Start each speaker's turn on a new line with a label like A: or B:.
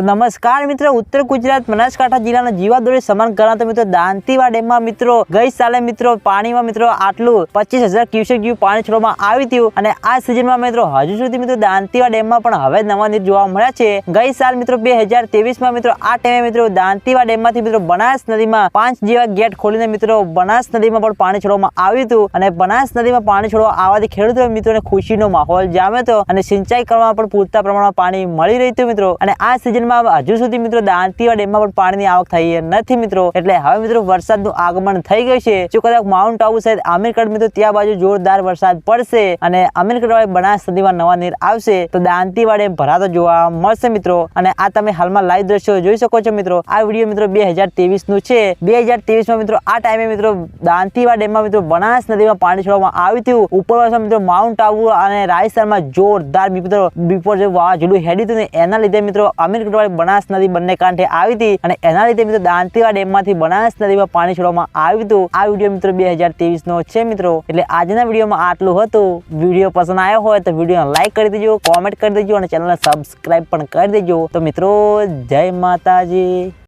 A: તો નમસ્કાર મિત્રો, ઉત્તર ગુજરાત, બનાસકાંઠા જિલ્લાના જીવાદોરી સમાન ગણાતો મિત્રો દાંતીવા ડેમમાં મિત્રો, ગઈ સાલે મિત્રો પાણીમાં મિત્રો આટલું પચીસ હજાર ક્યુસેક પાણી છોડવામાં આવી હતું અને આ સિઝનમાં મિત્રો હજુ સુધી મિત્રો દાંતીવા ડેમમાં પણ હવે નવા નીર જોવા મળ્યા છે. ગઈ સાલ મિત્રો બે હજાર તેવીસમાં મિત્રો આ ટાઈમે મિત્રો દાંતીવા ડેમમાંથી મિત્રો બનાસ નદીમાં પાંચ જેવા ગેટ ખોલીને મિત્રો બનાસ નદીમાં પણ પાણી છોડવામાં આવ્યું હતું અને બનાસ નદીમાં પાણી છોડવા આવવાથી ખેડૂતો મિત્રોને ખુશીનો માહોલ જામ્યો હતો અને સિંચાઈ કરવામાં પણ પૂરતા પ્રમાણમાં પાણી મળી રહ્યું હતું મિત્રો અને આ સિઝનમાં હજુ સુધી મિત્રો દાંતીવા ડેમમાં પણ પાણીની આવક થઈ નથી મિત્રો. એટલે હવે મિત્રો વરસાદનું આગમન થઈ ગયું છે. જો કદાચ માઉન્ટ આબુ સહિત આમીરગઢ મિત્રો ત્યાં બાજુ જોરદાર વરસાદ પડશે અને આમીરગઢ વાળી બનાસ નદીમાં નવા નીર આવશે, તો દાંતીવા ડેમ ભરાતો જોવા મળશે મિત્રો. અને આ તમે હાલમાં લાઈવ દ્રશ્યો જોઈ શકો છો મિત્રો. આ વીડિયો મિત્રો બે હજારનું છે. બે હજાર ત્રેવીસમાં મિત્રો આ ટાઈમે મિત્રો દાંતીવા ડેમમાં મિત્રો બનાસ નદીમાં પાણી છોડવામાં આવ્યું હતું. ઉપર મિત્રો માઉન્ટ આબુ અને રાજસ્થાનમાં જોરદાર મિત્રો બિફોર જે વાવાઝોડું હેડ્યું હતું એના લીધે મિત્રો અમીરગઢ વાળી બનાસ નદી બંને કાંઠે આવી હતી અને એના લીધે મિત્રો દાંતીવાડ ડેમમાંથી બનાસ નદીમાં પાણી છોડવામાં આવ્યું હતું. આ વીડિયો મિત્રો બે હજાર ત્રેવીસ નો છે મિત્રો. એટલે આજના વિડીયોમાં આટલું હતું. વીડિયો પસંદ આવ્યો હોય તો વીડિયો લાઈક કરી દેજો, કોમેન્ટ કરી દેજો અને ચેનલને સબસ્ક્રાઈબ પણ કરી દેજો. તો મિત્રો, જય માતાજી.